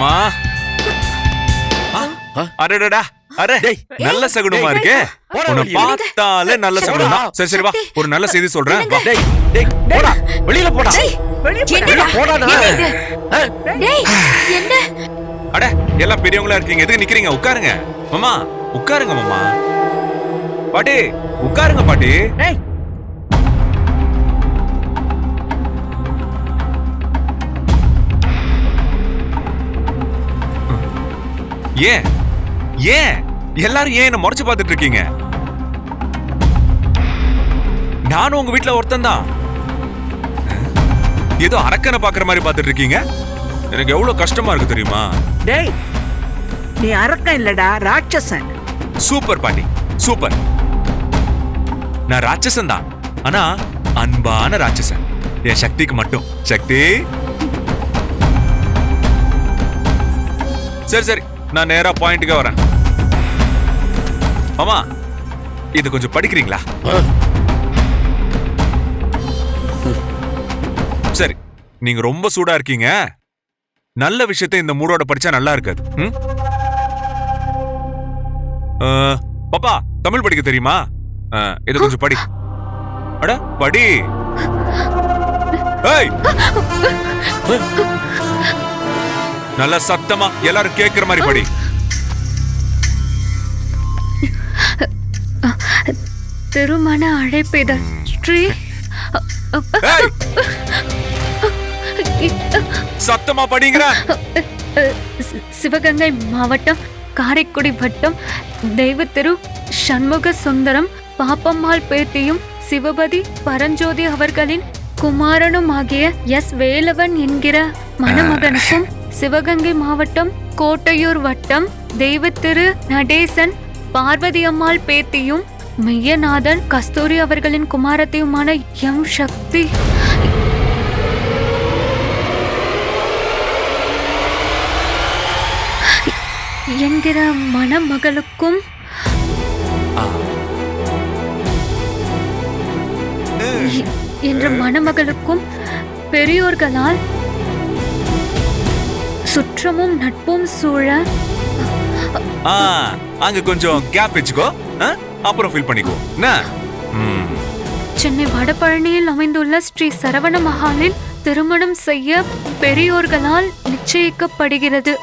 மாமா அடடடா அரே நல்ல சகுனமா இருக்கே? போடா உன்னை. பார்த்தாலே நல்ல சகுனம் தான். சரி சரி வா. ஒரு நல்ல செய்தி சொல்றேன். வா. டேய் டேய் போடா. வெளியில போடா. என்ன இது? டேய் என்ன? அட எல்லாம் பெரியவங்களா இருக்கீங்க. எதுக்கு நிக்கிறீங்க? உட்காருங்க. மாமா உட்காருங்க மாமா. பாட்டி உட்காருங்க பாட்டி. டேய் ஏன்? ஏன்? எல்லாரும் ஏன் என்ன முறைச்சு பார்த்துட்டு இருக்கீங்க? நானும் உங்க வீட்ல ஒருத்தன் தான். ஏதோ அரக்கனை பாக்குற மாதிரி பார்த்துட்டு இருக்கீங்க? எனக்கு எவ்வளவு கஷ்டமா இருக்கு தெரியுமா? டேய் நீ அரக்கன் இல்லடா ராட்சசன். சூப்பர் பாட்டி சூப்பர். நான் ராட்சசன் தான். ஆனா அன்பான ராட்சசன். என் சக்திக்கு மட்டும். சக்தி. சரி சரி. நான் நேரா பாயிண்ட்டுக்கு வரேன். மாமா இது கொஞ்சம் படிக்கிறீங்களா? சரி நீங்க ரொம்ப சூடா இருக்கீங்க. நல்ல விஷயத்தை இந்த மூடோட படிச்சா நல்லா இருக்காது. பாப்பா தமிழ் படிக்க தெரியுமா? இது கொஞ்சம் படி. அட படி. ஏய்! நல்ல சத்தமா எல்லாரும் கேக்குற மாதிரி படி. திருமண அழைப்பிதழ் ஸ்ரீ. சத்தமா படிங்கிற? சிவகங்கை மாவட்டம் காரைக்குடி வட்டம் தெய்வத்திரு சண்முக சுந்தரம் பாப்பம்மாள் பேத்தியும் சிவபதி பரஞ்சோதி அவர்களின் குமாரனும் ஆகிய எஸ் வேலவன் என்கிற மணமகனுக்கும் சிவகங்கை மாவட்டம் கோட்டையூர் வட்டம் தெய்வத்திரு நடேசன் பார்வதி அம்மாள் பேத்தியும் மெய்யநாதன் கஸ்தூரி அவர்களின் குமாரத்தையுமான எம் சக்தி. என்கிற மணமகளுக்கும் என்ற மணமகளுக்கும் பெரியோர்களால் சுற்றமும் நட்பும் சூழ ஆ அங்க கொஞ்சம் கேப் வச்சுக்கோ? அப்புறம் ஃபில் பண்ணிக்கோ என்ன. சென்னை வடபழனியில் அமைந்துள்ள ஸ்ரீ சரவண மகாலில் திருமணம் செய்ய பெரியோர்களால் நிச்சயிக்கப்படுகிறது